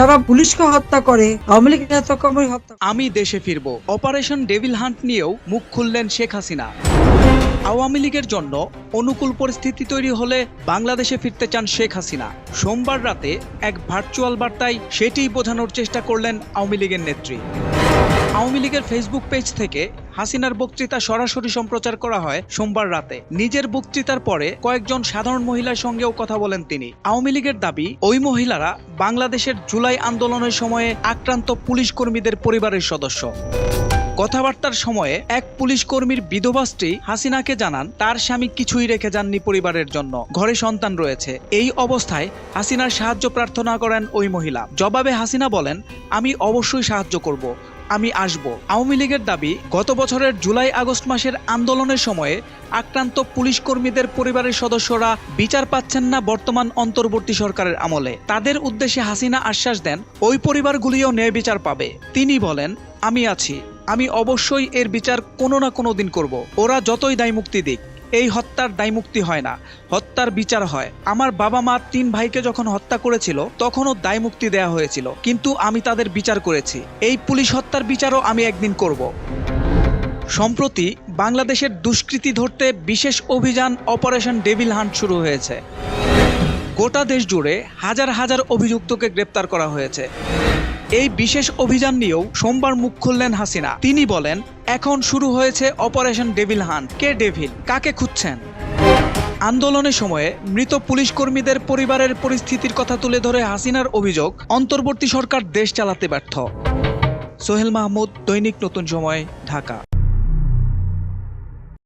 যারা পুলিশকে হত্যা করে, আওয়ামী লীগ নেতাকর্মী হত্যা আমি দেশে ফিরব। অপারেশন ডেভিল হান্ট নিয়েও মুখ খুললেন শেখ হাসিনা। আওয়ামী লীগের জন্য অনুকূল পরিস্থিতি তৈরি হলে বাংলাদেশে ফিরতে চান শেখ হাসিনা। সোমবার রাতে এক ভার্চুয়াল বার্তায় সেটিই বোঝানোর চেষ্টা করলেন আওয়ামী লীগের নেত্রী। আওয়ামী লীগের ফেসবুক পেজ থেকে হাসিনার বক্তৃতা সরাসরি সম্প্রচার করা হয় সোমবার রাতে। নিজের বক্তৃতার পরে কয়েকজন সাধারণ মহিলার সঙ্গেও কথা বলেন তিনি। আওয়ামী লীগের দাবি, ওই মহিলারা বাংলাদেশের জুলাই আন্দোলনের সময়ে আক্রান্ত পুলিশ কর্মীদের পরিবারের সদস্য। কথাবার্তার সময়ে এক পুলিশ কর্মীর বিধবা স্ত্রী হাসিনাকে জানান, তার স্বামী কিছুই রেখে যাননি পরিবারের জন্য। ঘরে সন্তান রয়েছে। এই অবস্থায় হাসিনার সাহায্য প্রার্থনা করেন ওই মহিলা। জবাবে হাসিনা বলেন, আমি অবশ্যই সাহায্য করব। আমি আসব। আওয়ামী লীগের দাবি, গত বছরের জুলাই আগস্ট মাসের আন্দোলনের সময়ে আক্রান্ত পুলিশ কর্মীদের পরিবারের সদস্যরা বিচার পাচ্ছেন না বর্তমান অন্তর্বর্তী সরকারের আমলে। তাদের উদ্দেশ্যে হাসিনা আশ্বাস দেন, ওই পরিবারগুলিও ন্যায় বিচার পাবে। তিনি বলেন, আমি আছি। আমি অবশ্যই এর বিচার কোনো না কোনো দিন করব। ওরা যতই দায় মুক্তি দিক। এই হত্যার দায় মুক্তি হয় না, হত্যার বিচার হয়। আমার বাবা মা তিন ভাইকে যখন হত্যা করেছিল, তখনও দায় মুক্তি দেয়া হয়েছিল। কিন্তু আমি তাদের বিচার করেছি। এই পুলিশ হত্যার বিচারও আমি একদিন করব। সম্প্রতি বাংলাদেশের দুষ্কৃতি ধরতে বিশেষ অভিযান অপারেশন ডেভিল হান্ট শুরু হয়েছে। গোটা দেশ জুড়ে হাজার হাজার অভিযুক্তকে গ্রেপ্তার করা হয়েছে। এই বিশেষ অভিযান নিয়েও সোমবার মুখ খুললেন হাসিনা। তিনি বলেন এখন শুরু হয়েছে অপারেশন ডেভিল হান্ট। কে ডেভিল? কাকে খুঁজছেন? আন্দোলনের সময়ে মৃত পুলিশ কর্মীদের পরিবারের পরিস্থিতির কথা তুলে ধরে হাসিনার অভিযোগ, অন্তর্বর্তী সরকার দেশ চালাতে ব্যর্থ। সোহেল মাহমুদ, দৈনিক নতুন সময়, ঢাকা।